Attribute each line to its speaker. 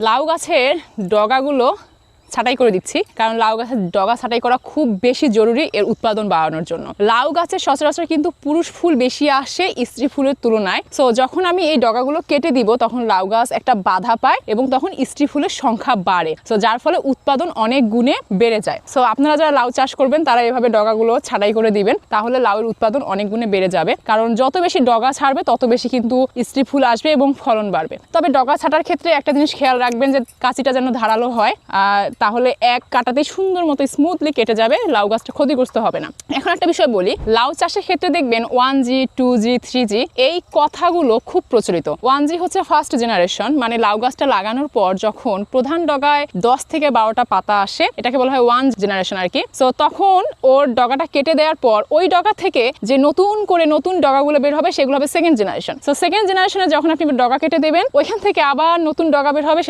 Speaker 1: লাউ গাছের ডগাগুলো ছাঁটাই করে দিচ্ছি, কারণ লাউ গাছের ডগা ছাঁটাই করা খুব বেশি জরুরি এর উৎপাদন বাড়ানোর জন্য। লাউ গাছের সচরাচর কিন্তু পুরুষ ফুল বেশি আসে স্ত্রী ফুলের তুলনায়। সো যখন আমি এই ডগাগুলো কেটে দিব, তখন লাউ গাছ একটা বাধা পায় এবং তখন স্ত্রী ফুলের সংখ্যা বাড়ে। সো যার ফলে উৎপাদন অনেক গুণে বেড়ে যায়। সো আপনারা যারা লাউ চাষ করবেন, তারা এভাবে ডগাগুলো ছাঁটাই করে দিবেন, তাহলে লাউয়ের উৎপাদন অনেক গুণে বেড়ে যাবে। কারণ যত বেশি ডগা ছাড়বে, তত বেশি কিন্তু স্ত্রী ফুল আসবে এবং ফলন বাড়বে। তবে ডগা ছাটার ক্ষেত্রে একটা জিনিস খেয়াল রাখবেন যে কাঁচিটা যেন ধারালো হয় আর তাহলে এক কাটাতেই সুন্দর মতো স্মুথলি কেটে যাবে, লাউ গাছটা ক্ষতিগ্রস্ত হবে না। এখন একটা বিষয় বলি, লাউ চাষের ক্ষেত্রে দেখবেন one G two G three G এই কথাগুলো খুব প্রচলিত। ওয়ান জি হচ্ছে ফার্স্ট জেনারেশন মানে লাউ গাছটা লাগানোর পর যখন প্রধান ডগায় দশ থেকে বারোটা পাতা আসে, এটাকে বলা হয় ওয়ান জেনারেশন আর কি। সো তখন ওর ডগাটা কেটে দেওয়ার পর ওই ডগা থেকে যে নতুন করে নতুন ডগাগুলো বের হবে, সেগুলো হবে সেকেন্ড জেনারেশন সো সেকেন্ড জেনারেশনে যখন আপনি ডগা কেটে দেবেন, ওইখান থেকে আবার নতুন ডগা বের হবে, সেটা